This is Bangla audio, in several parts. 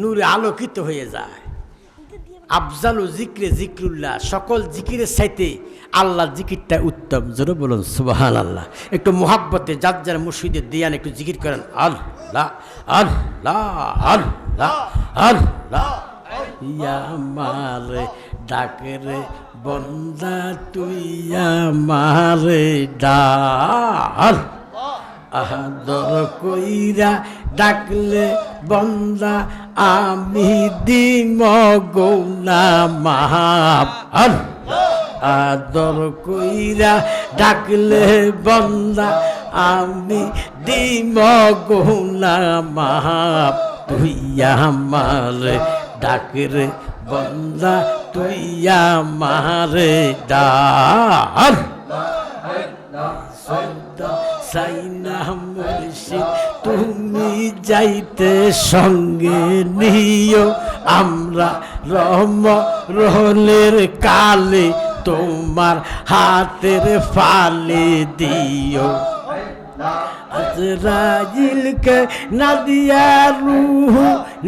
নূরে আলোকিত হয়ে যায়। আফজাল জিক্রে জিক্রুল্লাহ, সকল জিকিরের সাইতে আল্লাহ জিকিরটা উত্তম। জোরে বলুন সুবাহান আল্লাহ একটু মোহাব্বতে, যার যার মুর্শিদের দিয়ান একটু জিকির করেন। আল্লাহ আল্লাহ আল্লাহ আল্লাহ। ইয়া মারে ডাকে রে বন্দা, তুই মারে ডাল। আদর কইরা ডাকলে বন্দা আমি দিম গৌনা মাহাব আদর কইরা ডাকলে বন্দা, আমি দিম গৌনা মাহাব তুই আমার ডাকরে বন্দা, তুই আমার ডাল তুমি যাইতে সঙ্গে নিও। আমরা রম রহলের কালে তোমার হাতের ফালে দিও। আজরাইলকে নাদিয়া রুহ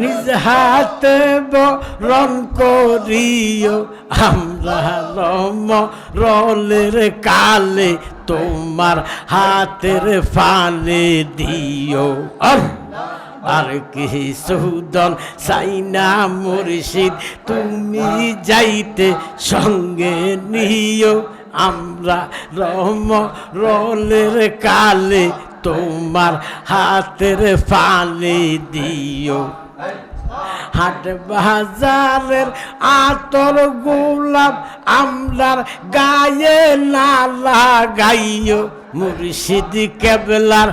নিজ হাতে বরণ করিও। আমরা রম রলের কালে তোমার হাতের ফালে দিও। আর কি সুদন সাইনা মুর্শিদ, তুমি যাইতে সঙ্গে নিও। আমরা রম রলের কালে তোমার হাতের পানি দিও। হাট বাজারের আতর গোলাপ আমরার গায়ে না লাগাইও মুর্শিদ কেবলার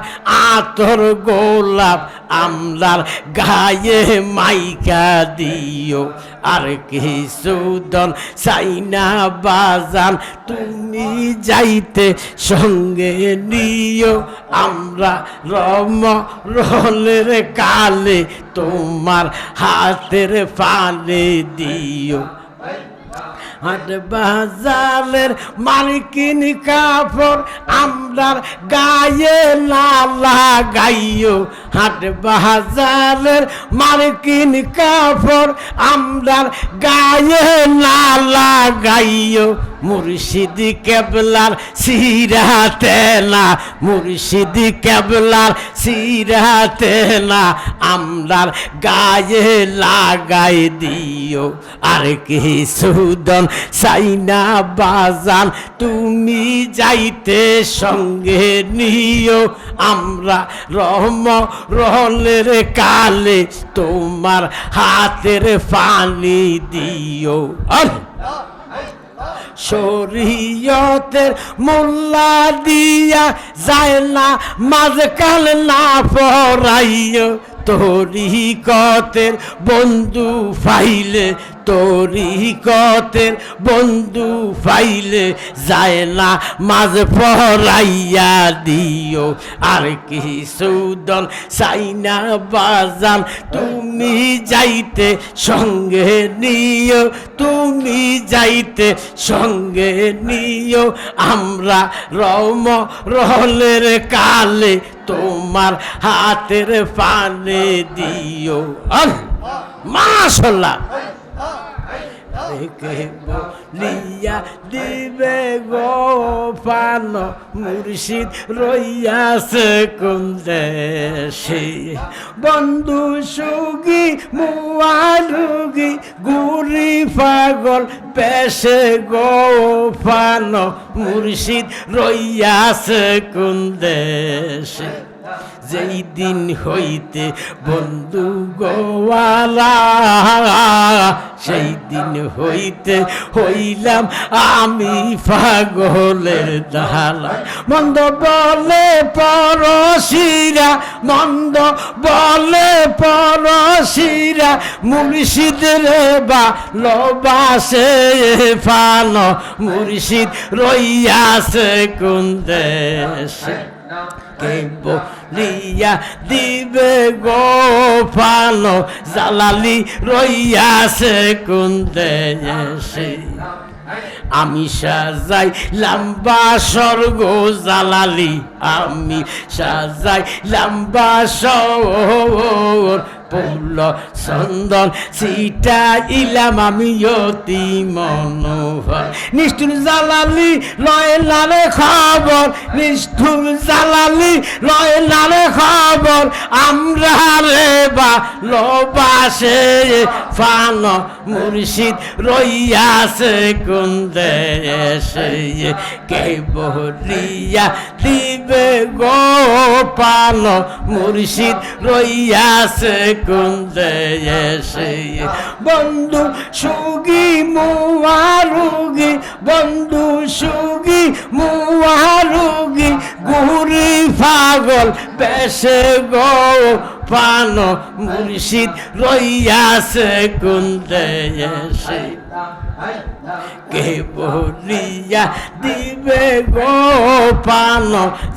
আতর গোলাপ আমলার গায়ে মাইকা দিও। আর কি সুদন সাইনা বাজান, তুমি যাইতে সঙ্গে নিও। আমরা রম রলের কালে তোমার হাতের ফালে দিও। হাট বাজারের মালিকিন কাপড় আমরার গায়ে না লাগাইও হাট বাজারের মালিকিন কাপড় আমরার গায়ে না লাগাইও মুর্শিদ কেবলার সিরাতে না, মুর্শিদ কেবলার সিরাতে না। আমরার গায়ে লাগাই দিও। আর কি সুদন সাইনা বাজান, তুমি যাইতে সঙ্গে নিও। আমরা রহম রহলের কালে তোমার হাতের পানি দিও। শরীয়তের মোল্লা দিয়া যায় না মাঝকাল না পড়াইও। তোরি কতের বন্ধু ফাইলে, তোরি কতের বন্ধু ফাইলে, যায় না মাঝ পড়াইয়া দিও। আর কি সৌদন সাইনা বাজান, তুমি যাইতে সঙ্গে নিও, তুমি যাইতে সঙ্গে নিও। আমরা রম রহলের কালে তোমার হাতের পানে দিও। মাশাল্লাহ কে বলিয়া দিবে গো পান মুর্শিদ রইয়াছে কোন দেশে? বন্ধু সুগি মুয়ালুগি গুরি পাগল পেশে গো পান মুর্শিদ রইয়াছে কোন দেশে? যেই দিন হইতে বন্ধু গোয়ালা সেই দিন হইতে হইলাম আমি পাগলের দালা মন্দ বলে পরশিরা মন্দ বলে পরশিরা মুর্শিদ রে বা লবাসে ফান মুর্শিদ রইয়াছে কোন দেশে? কে বলিয়া দিবে গো ফানো জালালি রইয়াছে কোন দেশে আমি সাজাই লম্বা স্বর্গ জালালি, আমি সাজাই লম্বা সর ফুল চন্দন সিটা ইলাম আমি অতি মনোহর নিষ্ঠুর জালালি লয় লালে খবর, নিষ্ঠুর জালালি লয় লালে খবর। আমরা রে বা লোবাসে ফান মুর্শিদ রইয়াছে কোন দেশে? কে বহরিয়া দিবে গো পাল মুর্শিদ রইয়াছে কোন এসে বন্ধু সুগি মুয়ারুগি বন্ধু সুগি মুয়ারুগি গুরি পাগল বেশে গো পান, মুর্শিদ রইয়াছে কুঞ্জে দেশে কে বলিয়া দিবে গো পান?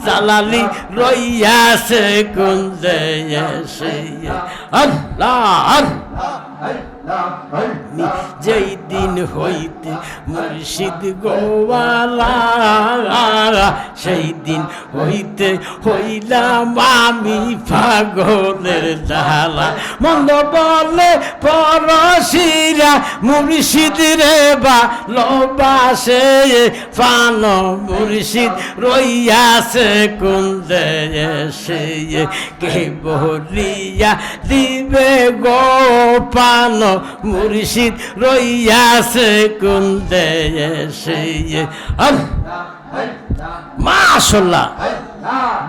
জালালি রইয়াছে কোন আল্লাহ আল্লাহ! যেই দিন হইতে মুর্শিদ গোয়ালা সেই দিন হইতে হইলাম আমি পাগলের জালা মন্দ বলে পরশিরা মুর্শিদ রে বা লবাসে পান মুর্শিদ রইয়াছে কুন্দে দেশে কে বলিয়া দিবে গো পান মুর্শিদ রইয়াছে কোন দেশে মাশাল্লাহ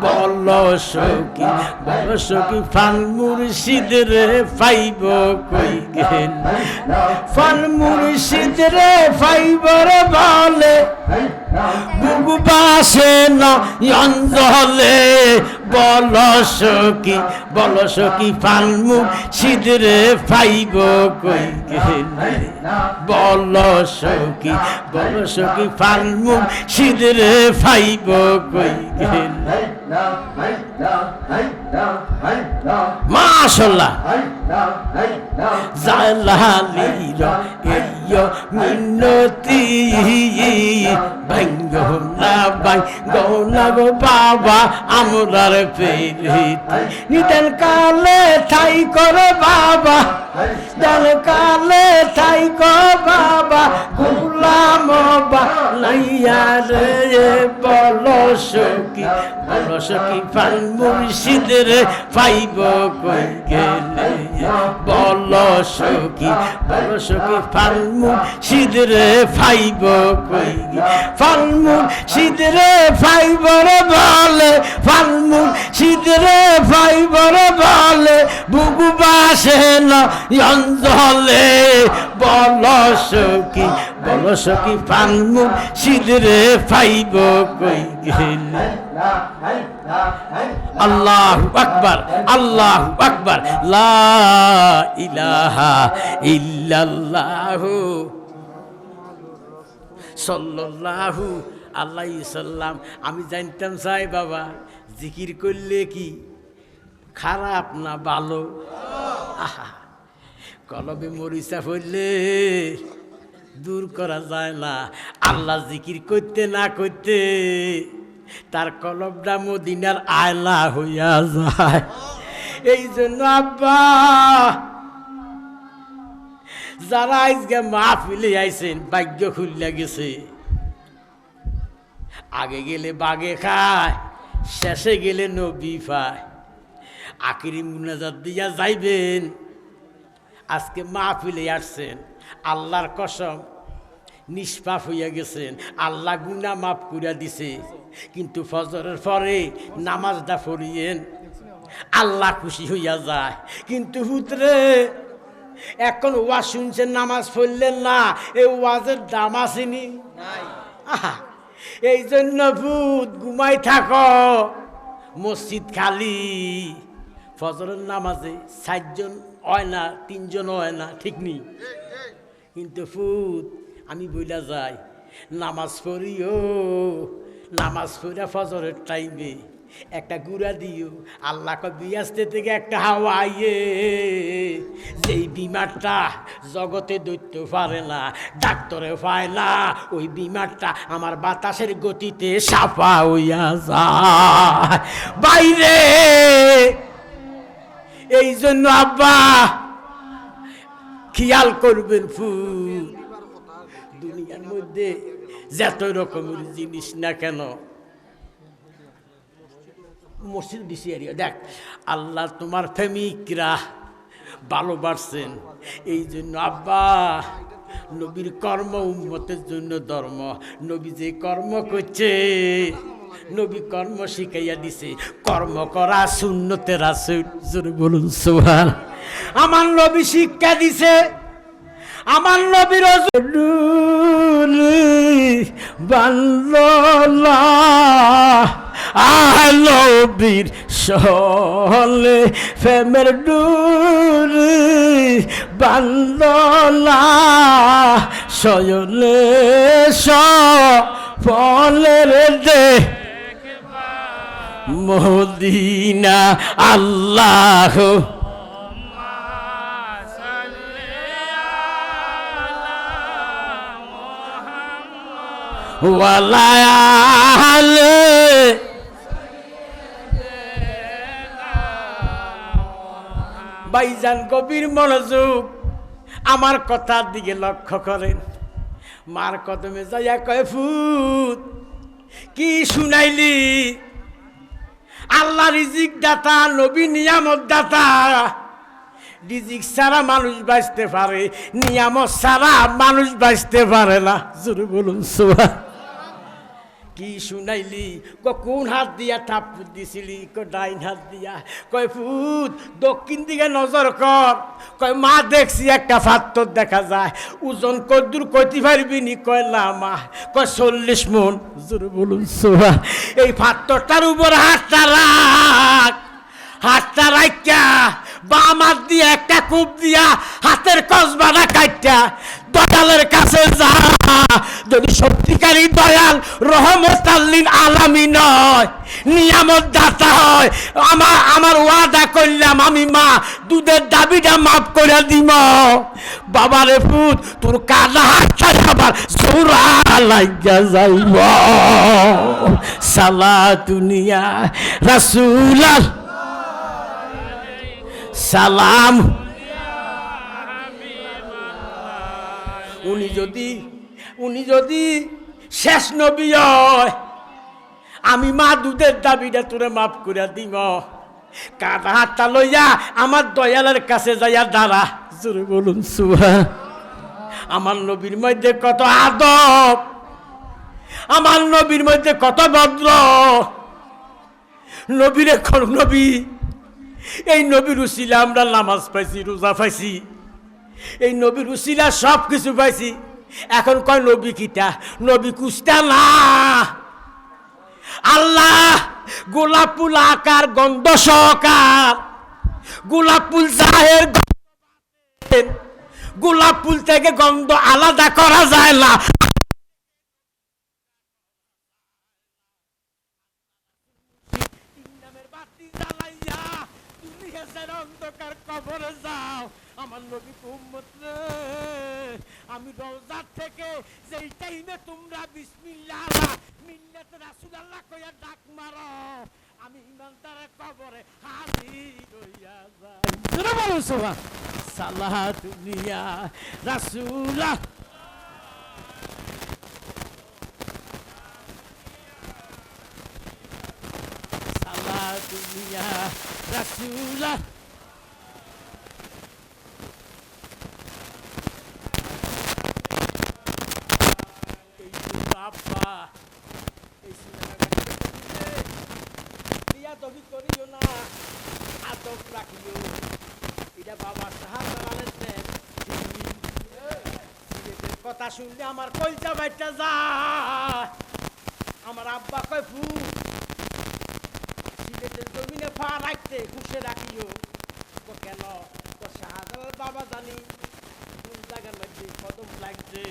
বল সখী বল সখী ফান মুর্শিদ রে পাইব কই গেল? ফান মুর্শিদ রে পাইব রে বলে, বুকু বাসে না অঞ্জলে। বল সখী বল সখী ফান মুর্শিদ রে পাইব কই বল সখী বল সখী পাইব কই গেল? মাশাল্লাহ জালালির এইয় মিনতি ভাঙ্গ না ভাঙ্গ না গো বাবা আমরার পেরিতি নিতেন কালে ঠাই করে বাবা দেন কালে ঠাই কো বাবা গুলাম বানাইয়া রে বল সখী বল সখী ফান মুর্শিদ রে পাইব কই গেলে বল সখী বল সখী ফান মুর্শিদ রে ফাইব কই ফান মুর্শিদ রে ফাইব রে বলে ফান মুর্শিদ রে ফাইব রে বলে বুকু বাসে না অঞ্জলে বল সখী বল সখী ফান মুর্শিদ রে পাইব কই গেলে। আল্লাহ আকবার আল্লাহ আকবার। লা ইলাহা ইল্লাল্লাহু সাল্লাল্লাহু আল্লাহি সাল্লাম। আমি জানতাম চাই বাবা, জিকির করলে কি খারাপ না ভালো? আহা, কলবে মরিচা পড়লে দূর করা যায় না। আল্লাহ জিকির করতে না করতে তার কলবটা মদিনার আয়লা হইয়া যায়। এই জন্য আব্বা, যারা আজকে মাহফিলে আইছেন, ভাগ্য খুললে গেছে। আগে গেলে বাগে খায়, শেষে গেলে নবী পায়। আখিরি মুনাজাত দিয়া যাইবেন, আজকে মাহফিলে আসছেন। আল্লাহর কসম নিষ্পাপ হইয়া গেছেন। আল্লাহ গুনা মাফ করিয়া দিছে। কিন্তু ফজরের পরে নামাজটা পড়িয়েন আল্লাহ খুশি হইয়া যায়। কিন্তু হুতরে এখন ওয়াজ শুনছেন নামাজ পড়লেন না এই ওয়াজের দাম আসেনি। এই জন্য ভূত ঘুমাই থাকো। মসজিদ খালি। ফজরের নামাজে চারজন হয় না তিনজন হয় না ঠিক নেই। কিন্তু ফুত আমি বইলা যাই, নামাজ পড়ি পড়িও, নামাজ পড়া ফজরের টাইমে একটা গুড়া দিও, আল্লাহ বিয়াস্তে থেকে একটা হাওয়া আইয়ে, যেই বিমারটা জগতে দৈত্য পারে না, ডাক্তারে পায় না, ওই বিমারটা আমার বাতাসের গতিতে সাফা হইয়া যায়। বাইরে এই জন্য আব্বা খেয়াল করবেন ফুল। দুনিয়ার মধ্যে যত রকমের জিনিস না কেন। মসজিদ ডিসি এরিয়া। দেখ, আল্লাহ তোমার প্রেমিকরা ভালোবাসছেন এই জন্য আব্বা, নবীর কর্ম উন্মতের জন্য ধর্ম। নবী যে কর্ম করছে নবী কর্ম শিখাইয়া দিছে। কর্ম করা শূন্যতে রাসুল। জোরে বলুন সোহান আমার নবী শিক্ষা দিছে। আমার নবীর আলবীর সহলে ফেমের ডুরি বান্দলা সয়লে সফলের দে মদিনা আল্লাহ। ওয়ালায়ালে। ভাইজান গভীর মনোযোগ আমার কথার দিকে লক্ষ্য করেন। মার কদমে যাইয়া কয়, ফুত, কি শুনাইলি? আল্লাহ রিজিক দাতা, নবী নিয়ামত দাতা। রিজিক ছাড়া মানুষ বাঁচতে পারে, নিয়ামত ছাড়া মানুষ বাঁচতে পারে না। জোরে বলুন সোয়া কি শুনাইলি? ক কোন হাত দিয়া থাপ্পু দিছিলি? ক ডাইন হাত দিয়া। কয় ফুত দক্ষিণ দিকে নজর কর। কয়, মা, দেখছি একটা ফাত্তর দেখা যায়। ওজন কদ্দুর কইতে পারবি নি? কয়, না, মা। কয়, চল্লিশ মন। জোরে বলুন সোয়া এই ফাত্তরটার উপর হাতটা রাখ। হাতটা রাখা বাম হাত দিয়ে একটা কূপ দিয়া হাতের কসবাটা কাটটা দয়ালের কাছে যা। যদি সত্যিকারী দয়াল রহমত আল্লিন আলামি নয় নিয়ামত দাতা হয় আমার আমার ওয়াদা করলাম, আমি মা, দুধের দাবিটা মাফ করে দিম বাবারে পুত, তোর কাদা হাতটা আবার জোরা লাগা যাইব। সালা দুনিয়া রাসূলাল্লাহ। সালাম। উনি যদি উনি যদি শেষ নবী হয়, আমি মা দুধের দাবিটা তোরে মাফ করে দিব। কাদা হাতটা লইয়া আমার দয়ালের কাছে যাইয়া দাঁড়া। জোরে বলুন সুহা আমার নবীর মধ্যে কত আদব, আমার নবীর মধ্যে কত ভদ্র। নবীরে কোন নবী এই নবীর উসিলা আমরা নামাজ পাইছি, রোজা পাইছি। এই নবীর উসিলা সব কিছু পাইছি। এখন কয়, নবী কিটা? নবী কুস্তা না। আল্লাহ, গোলাপ ফুল আকার, গন্ধ সহকার। গোলাপ ফুল জাহের গোলাপ ফুল থেকে গন্ধ আলাদা করা যায় না। অন্ধকার কবরে যাও। আমার নবী উম্মত রে, আমি রওজার থেকে যেই টাইমে তোমরা বিসমিল্লাহ মিল্লাত রাসূলুল্লাহ কইয়া ডাক মারো, আমি ইমানদারের কবরে হাজির হইয়া যাই। জোরে বলুন সবা সালাহ দুনিয়া রাসূলুল্লাহ। দুনিয়া রাসূলুল্লাহ এই যে বাবা এই সিনেমাটা দিয়া তবি করিও না আদব রাখিও এটা বাবা শাহজালালের দেন সিলেটের কথা শুনলে আমার কলজা বাইটা যায়। আমার আব্বা কয়, ফু, সিলেটের জমিনে পা রাখতে খুশে রাখিও। তো কেন? তো শাহজালাল বাবা জানি কোন জায়গার মধ্যে কদম লাগছে।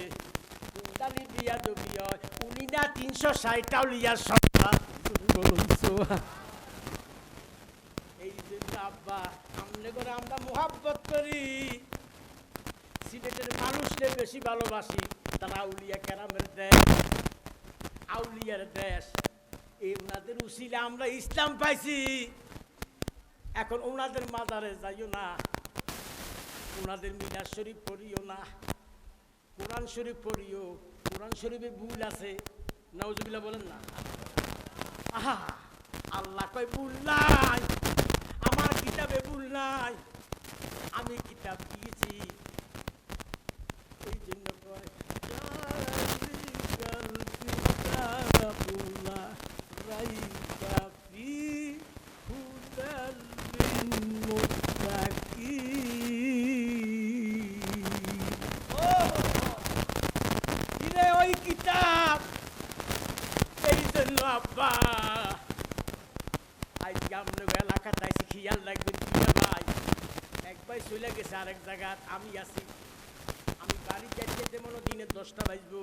কুন্ডালি দিয়া জমি হয়? উনি না তিনশো এই জন্য আব্বা, আমনে করে আমরা মোহাব্বত করি। সিলেটের মানুষকে বেশি ভালোবাসি। তারা আউলিয়া কেরামের দেশ আউলিয়ার দেশ এই ওনাদের আমরা ইসলাম পাইছি এখন ওনাদের মাজারে যাইও না ওনাদের মিনার শরীফ পড়িও না কোরআন শরীফ পড়িও কোরআন শরীফে ভুল আছে নাউজুবিল্লাহ বলেন না আহা আল্লাহ কয় ভুল নাই আমার কিতাবে ভুল নাই আমি কিতাব দিয়েছি এই জন্য কয় "জালিকাল কিতাবুল্লাহ রাইবা ফিহি হুদাল লিলমুত্তাকিন কিরে ওই কিতাব এই জন্য আব্বা আজকে আপনার এলাকাতে আইসি খেয়াল রাখবেন কি রে ভাই এক ভাই চলে গেছে আরেক জায়গা আমি আছি। আমি বাড়ি যেতে যেমন মনে দিনে দশটা বাজবো।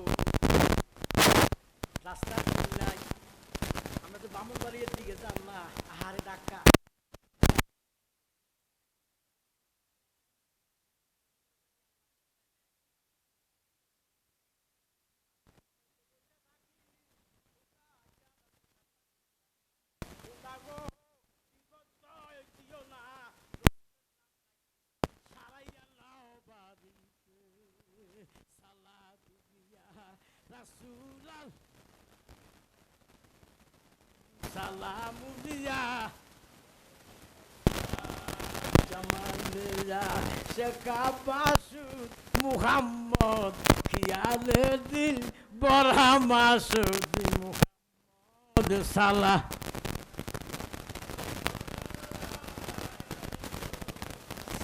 Salamudia Çamandıya Şeka Masud Muhammed Kiyaledil Bora Masud Muhammed Salah.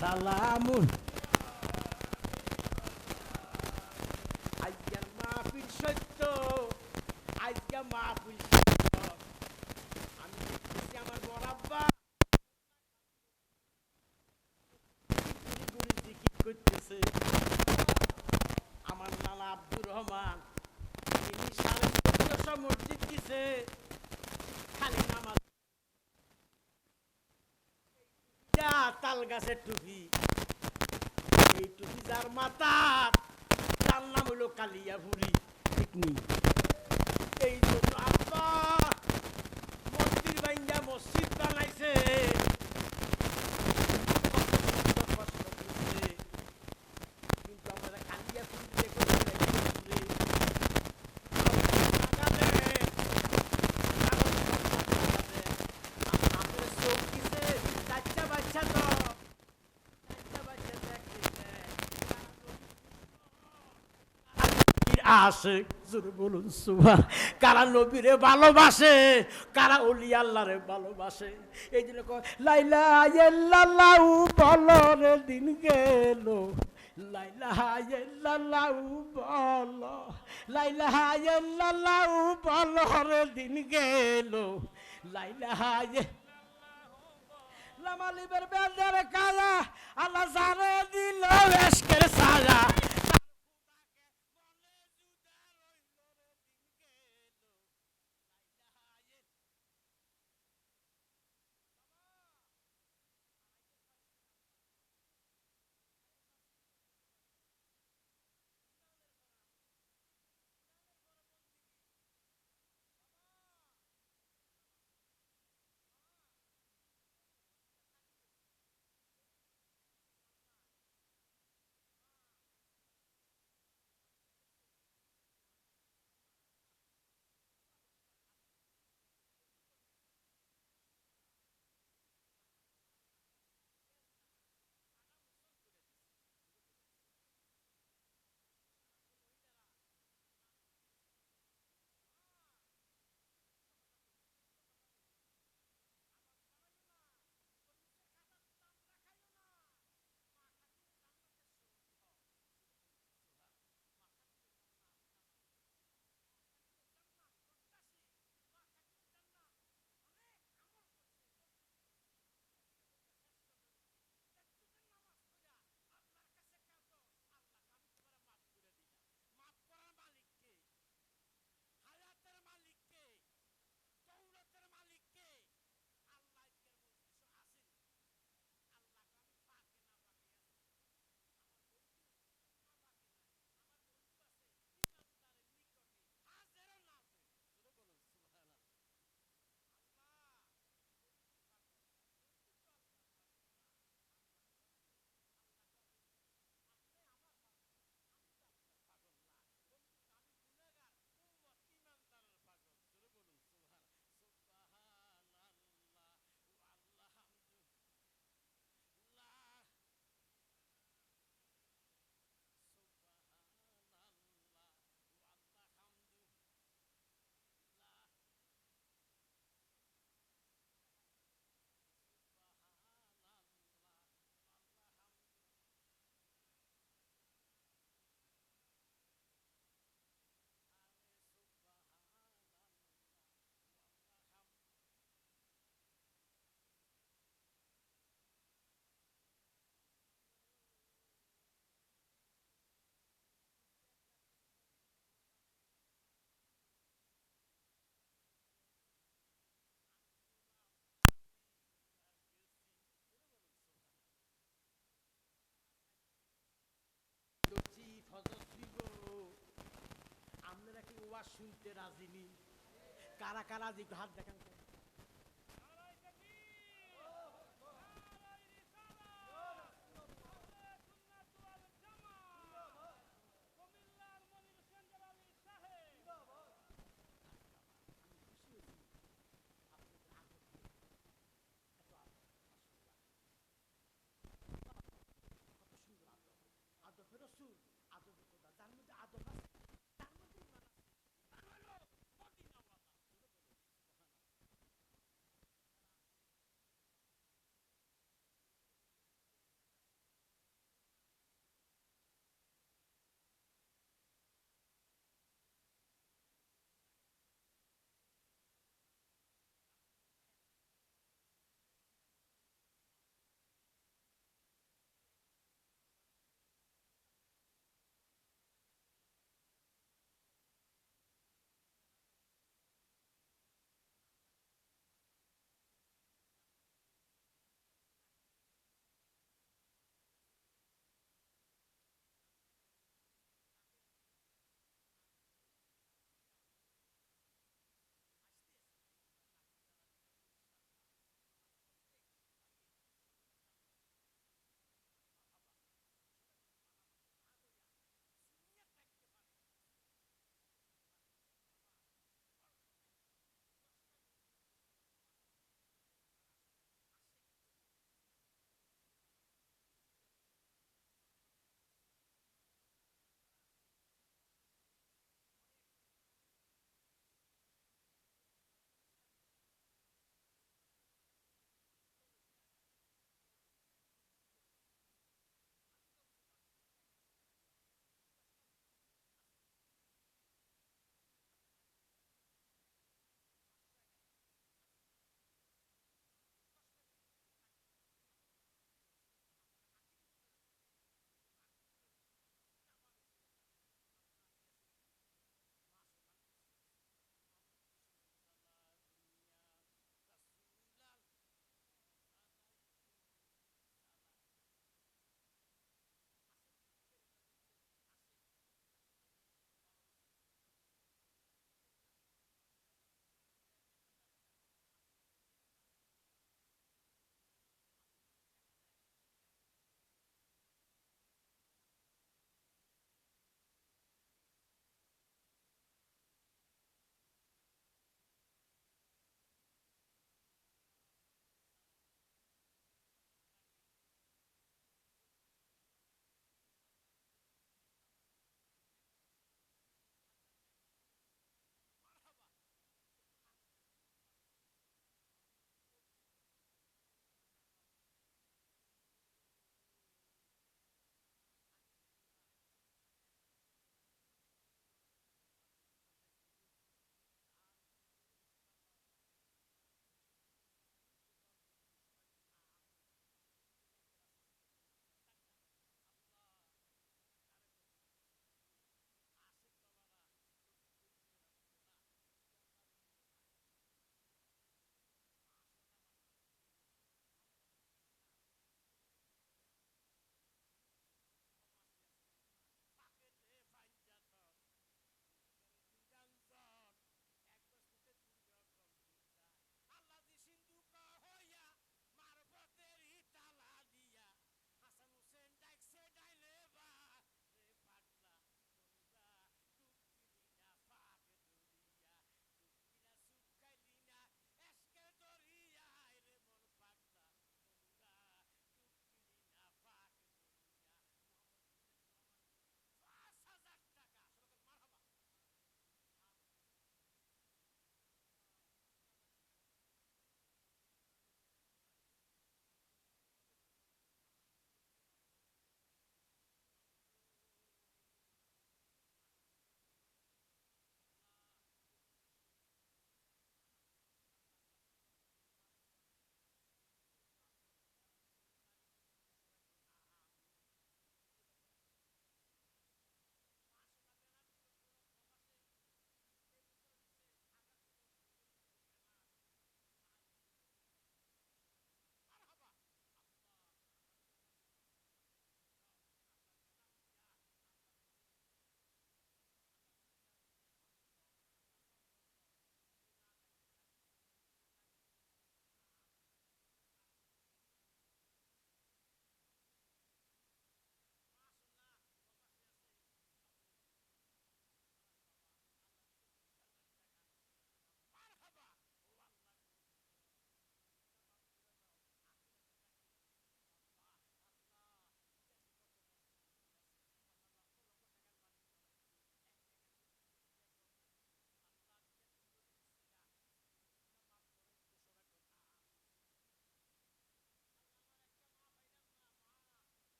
Salamun. গাছের টুপি এই টুপি যার মাথা তার নাম হলো কালিয়া ভুলি ঠিক এই জন্য আব্বা মন্দির বাইন্দা মসজিদ বানাইছে কষ্ট করছে। কিন্তু আমরা কালিয়া ভুলি দিয়ে কোনো জায়গায় রে। লাগালে, আপনার চোখ দিছে চারটা বাচ্চা তো চারটা বাচ্চা দেখতেছে জোরে বলুন, সুবহান। কারা নবীরে ভালোবাসে, কারা অলি আল্লাহরে ভালোবাসে? এই জন্য লাইলা ইল্লাল্লাহু বলরে দিন গেল, লাইলা ইল্লাল্লাহু বল, লাইলা ইল্লাল্লাহু বলরে দিন গেল, লাইলা লামালিবের বেদের কালা আল্লাহ জানে দিল এসকের সাজা আওয়াজ শুনতে রাজিনি কারা কারা যে হাত দেখান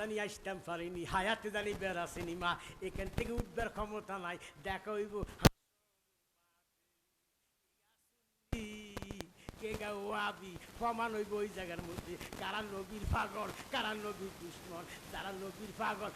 জানি আসতাম পারিনি, হায়াতে জানি বেড়াসিনি মা, এখান থেকে উঠবার ক্ষমতা নাই, দেখা হইব। কে ওয়াবি প্রমাণ হইব ওই জায়গার মধ্যে, কারা নবীর পাগল, কারা নবীর দুশ্মন, যারা নবীর পাগল